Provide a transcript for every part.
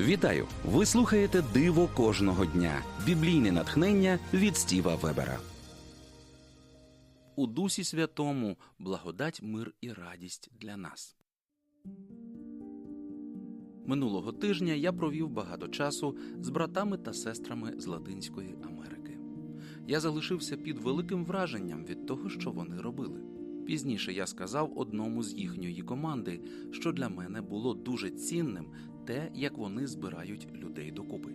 Вітаю! Ви слухаєте Диво кожного дня. Біблійне натхнення від Стіва Вебера. У Дусі Святому благодать, мир і радість для нас. Минулого тижня я провів багато часу з братами та сестрами з Латинської Америки. Я залишився під великим враженням від того, що вони робили. Пізніше я сказав одному з їхньої команди, що для мене було дуже цінним те, як вони збирають людей докупи.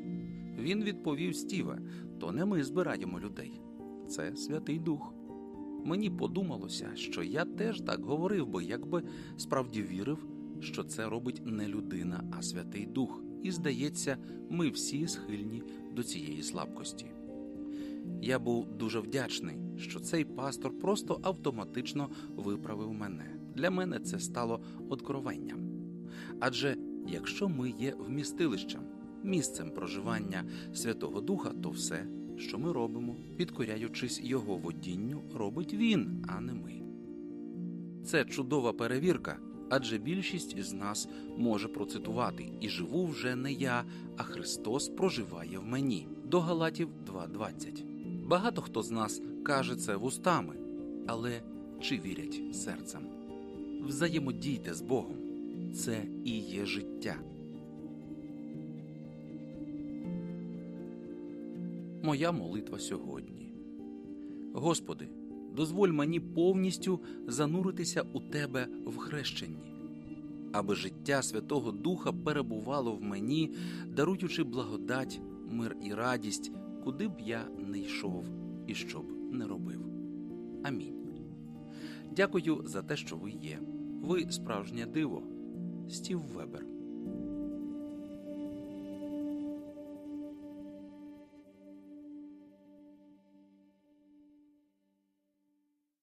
Він відповів Стіве: то не ми збираємо людей, це Святий Дух. Мені подумалося, що я теж так говорив би, якби справді вірив, що це робить не людина, а Святий Дух. І здається, ми всі схильні до цієї слабкості. Я був дуже вдячний, що цей пастор просто автоматично виправив мене. Для мене це стало откровенням. Адже якщо ми є вмістилищем, місцем проживання Святого Духа, то все, що ми робимо, підкоряючись Його водінню, робить Він, а не ми. Це чудова перевірка, адже більшість з нас може процитувати і живу вже не я, а Христос проживає в мені. До Галатів 2.20. Багато хто з нас каже це вустами, але чи вірять серцем? Взаємодійте з Богом. Це і є життя. Моя молитва сьогодні. Господи, дозволь мені повністю зануритися у Тебе в хрещенні, аби життя Святого Духа перебувало в мені, даруючи благодать, мир і радість, куди б я не йшов і що б не робив. Амінь. Дякую за те, що ви є. Ви справжнє диво. Стів Вебер.